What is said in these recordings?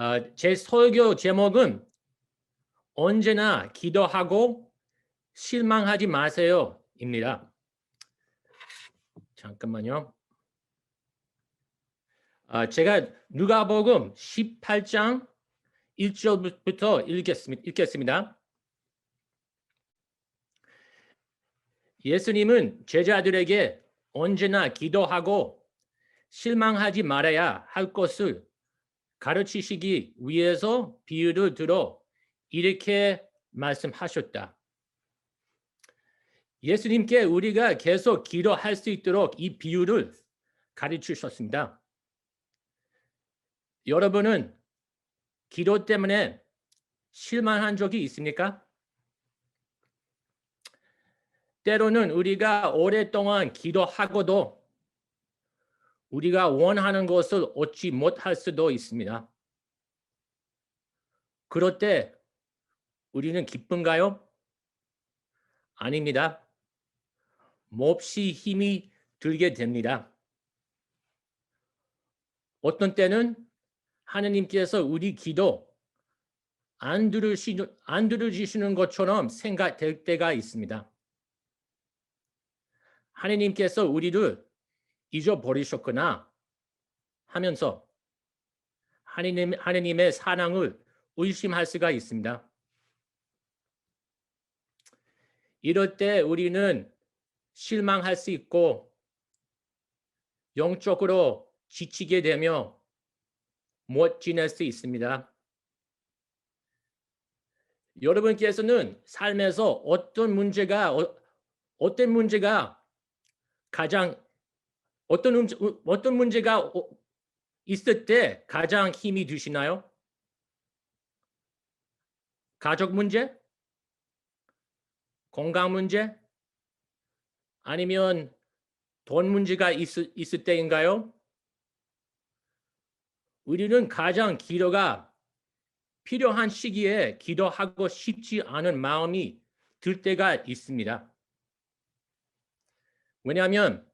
어, 제 설교 제목은 언제나 기도하고 실망하지 마세요 입니다. 잠깐만요. 아, 제가 누가복음 18장 1절부터 읽겠습니다. 읽겠습니다. 예수님은 제자들에게 언제나 기도하고 실망하지 말아야 할 것을 가르치시기 위해서 비유를 들어 이렇게 말씀하셨다. 예수님께 우리가 계속 기도할 수 있도록 이 비유를 가르치셨습니다. 여러분은 기도 때문에 실망한 적이 있습니까? 때로는 우리가 오랫동안 기도하고도 우리가 원하는 것을 얻지 못할 수도 있습니다. 그럴 때 우리는 기쁜가요? 아닙니다. 몹시 힘이 들게 됩니다. 어떤 때는 하느님께서 우리 기도 안 들으시는, 안 들으시는 것처럼 생각될 때가 있습니다. 하느님께서 우리를 잊어버리셨거나 하면서 하느님, 하느님의 사랑을 의심할 수가 있습니다. 이럴 때 우리는 실망할 수 있고 영적으로 지치게 되며 못 지낼 수 있습니다. 여러분께서는 삶에서 어떤 문제가 어, 어떤 문제가 가장 어떤 음, 어떤 문제가 어, 있을 때 가장 힘이 드시나요? 가족 문제? 건강 문제? 아니면 돈 문제가 있을, 있을 때인가요? 우리는 가장 기도가 필요한 시기에 기도하고 싶지 않은 마음이 들 때가 있습니다. 왜냐하면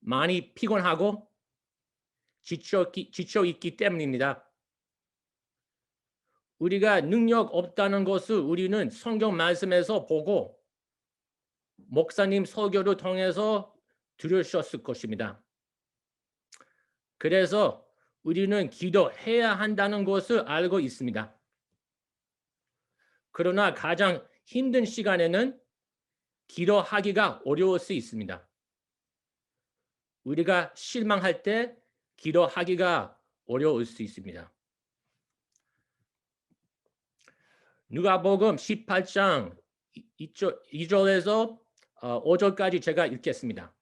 많이 피곤하고 지쳐, 있기 때문입니다. 우리가 능력 없다는 것을 우리는 성경 말씀에서 보고 목사님 설교를 통해서 들으셨을 것입니다. 그래서 우리는 기도해야 한다는 것을 알고 있습니다. 그러나 가장 힘든 시간에는 기도하기가 어려울 수 있습니다. 우리가 실망할 때 기도하기가 어려울 수 있습니다. 누가복음 18장 2절 에서 5절까지 어, 제가 읽겠습니다.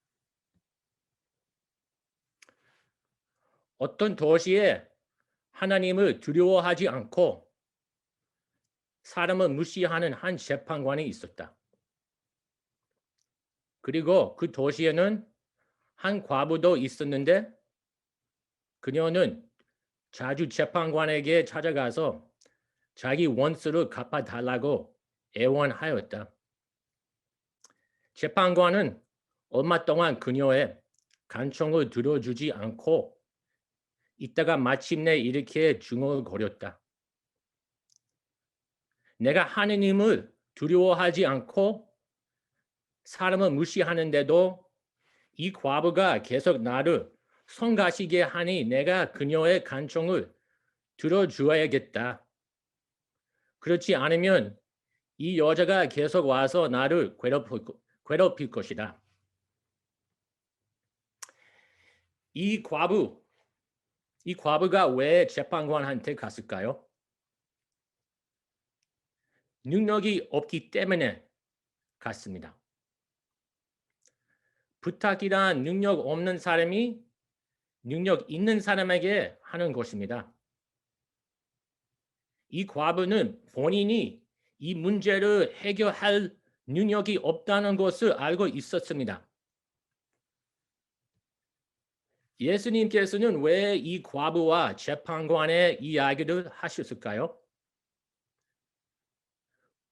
어떤 도시에 하나님을 두려워하지 않고 사람을 무시하는 한 재판관이 있었다. 그리고 그 도시에는 한 과부도 있었는데 그녀는 자주 재판관에게 찾아가서 자기 원수를 갚아달라고 애원하였다. 재판관은 얼마 동안 그녀의 간청을 들어주지 않고 있다가 마침내 이렇게 중얼거렸다. 내가 하느님을 두려워하지 않고 사람을 무시하는데도 이 과부가 계속 나를 성가시게 하니 내가 그녀의 간청을 들어주어야겠다. 그렇지 않으면 이 여자가 계속 와서 나를 괴롭힐, 괴롭힐 것이다. 이 과부, 이 과부가 왜 재판관한테 갔을까요? 능력이 없기 때문에 갔습니다. 부탁이란 능력 없는 사람이 능력 있는 사람에게 하는 것입니다. 이 과부는 본인이 이 문제를 해결할 능력이 없다는 것을 알고 있었습니다. 예수님께서는 왜 이 과부와 재판관의 이야기를 하셨을까요?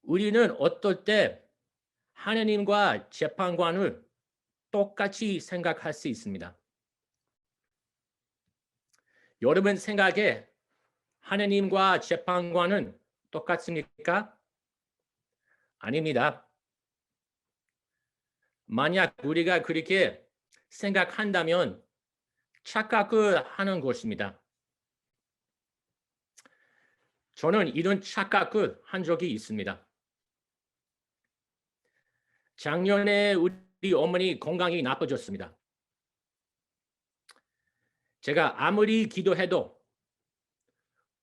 우리는 어떨 때 하나님과 재판관을 똑같이 생각할 수 있습니다. 여러분 생각에 하느님과 재판관은 똑같습니까? 아닙니다. 만약 우리가 그렇게 생각한다면 착각을 하는 것입니다. 저는 이런 착각을 한 적이 있습니다. 작년에 우리 어머니 건강이 나빠졌습니다. 제가 아무리 기도해도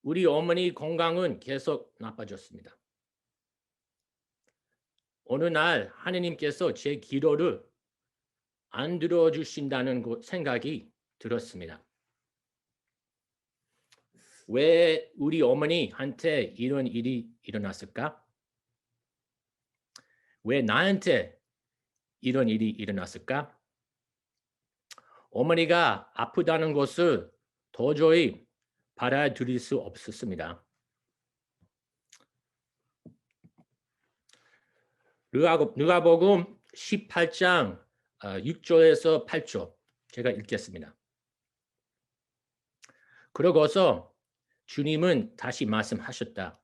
우리 어머니 건강은 계속 나빠졌습니다. 어느 날 하느님께서 제 기도를 안 들어주신다는 거- 생각이 들었습니다. 왜 우리 어머니한테 이런 일이 일어났을까? 왜 나한테 이런 일이 일어났을까? 어머니가 아프다는 것을 도저히 받아들일 수 없었습니다. 누가복- 누가복음 18장 6절에서 8절 제가 읽겠습니다. 그러고서 주님은 다시 말씀하셨다.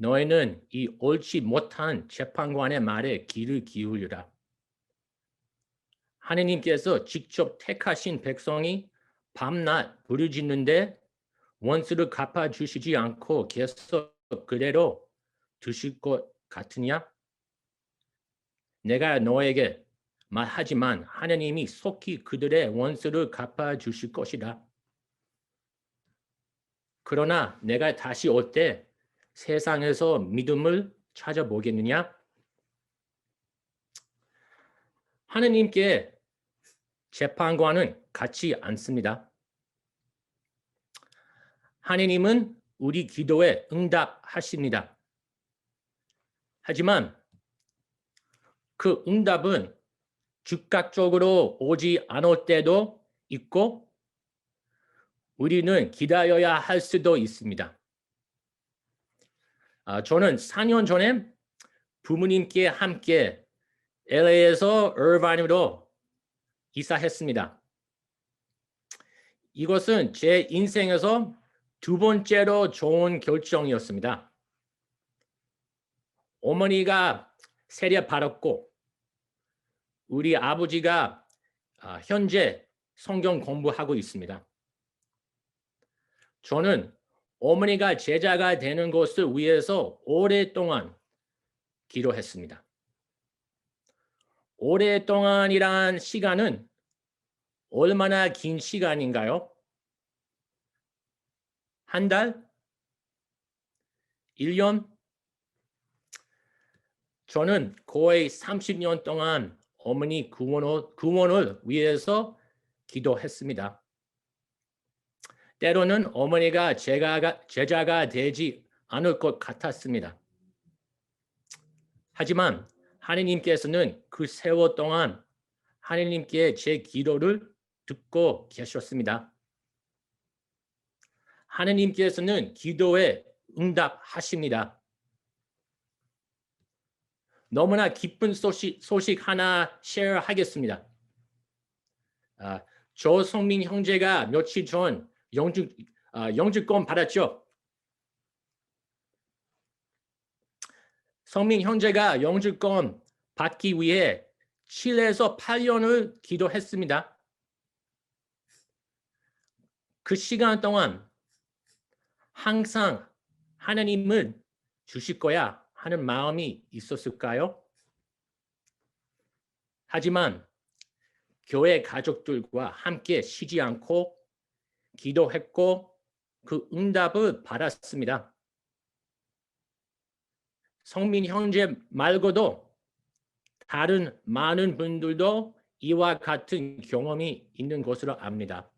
너희는 이 옳지 못한 재판관의 말에 귀를 기울여라. 하느님께서 직접 택하신 백성이 밤낮 부르짖는데 원수를 갚아 주시지 않고 계속 그대로 두실 것 같으냐? 내가 너에게 말하지만 하느님이 속히 그들의 원수를 갚아 주실 것이라. 그러나 내가 다시 올 때 세상에서 믿음을 찾아보겠느냐? 하느님께 재판관은 같지 않습니다. 하느님은 우리 기도에 응답하십니다. 하지만 그 응답은 즉각적으로 오지 않을 때도 있고 우리는 기다려야 할 수도 있습니다. 아, 저는 4년 전에 부모님께 함께 LA에서 얼바인으로 이사했습니다. 이것은 제 인생에서 두 번째로 좋은 결정이었습니다. 어머니가 세례 받았고 우리 아버지가 아, 현재 성경 공부하고 있습니다. 저는 어머니가 제자가 되는 것을 위해서 오랫동안 기도했습니다. 오랫동안이란 시간은 얼마나 긴 시간인가요? 한 달? 1년? 저는 거의 30년 동안 어머니 구원을, 위해서 기도했습니다. 때로는 어머니가 제가, 제자가 되지 않을 것 같았습니다. 하지만 하느님께서는 그 세월 동안 하느님께 제 기도를 듣고 계셨습니다. 하느님께서는 기도에 응답하십니다. 너무나 기쁜 소식, 소식 하나 쉐어하겠습니다. 아, 조성민 형제가 며칠 전 영주, 아, 영주권 받았죠. 성민 형제가 영주권 받기 위해 7에서 8년을 기도했습니다. 그 시간 동안 항상 하나님을 주실 거야 하는 마음이 있었을까요? 하지만 교회 가족들과 함께 쉬지 않고 기도했고 그 응답을 받았습니다. 성민 형제 말고도 다른 많은 분들도 이와 같은 경험이 있는 것으로 압니다.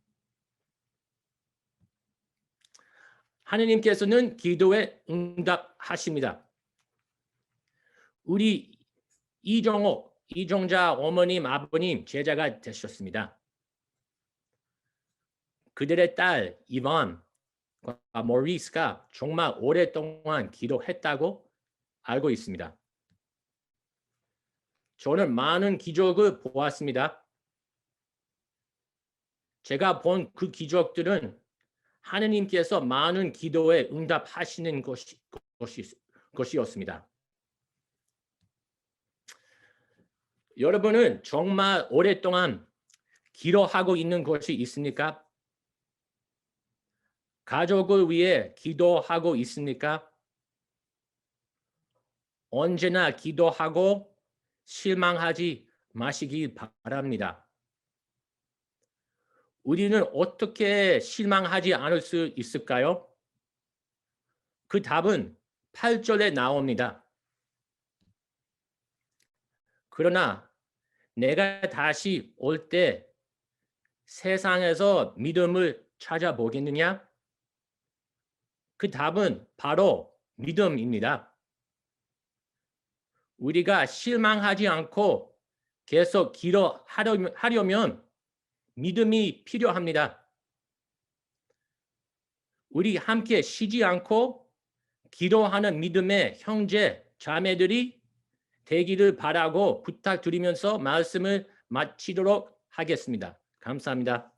하느님께서는 기도에 응답하십니다. 우리 이정옥, 이종자 어머님, 아버님 제자가 되셨습니다. 그들의 딸 이반 모리스가 정말 오랫동안 기도했다고 알고 있습니다. 저는 많은 기적을 보았습니다. 제가 본 그 기적들은 하느님께서 많은 기도에 응답하시는 것이, 것이, 것이었습니다. 여러분은 정말 오랫동안 기도하고 있는 것이 있습니까? 가족을 위해 기도하고 있습니까? 언제나 기도하고 실망하지 마시기 바랍니다. 우리는 어떻게 실망하지 않을 수 있을까요? 그 답은 8절에 나옵니다. 그러나 내가 다시 올 때 세상에서 믿음을 찾아보겠느냐? 그 답은 바로 믿음입니다. 우리가 실망하지 않고 계속 기도하려면 믿음이 필요합니다. 우리 함께 쉬지 않고 기도하는 믿음의 형제, 자매들이 되기를 바라고 부탁드리면서 말씀을 마치도록 하겠습니다. 감사합니다.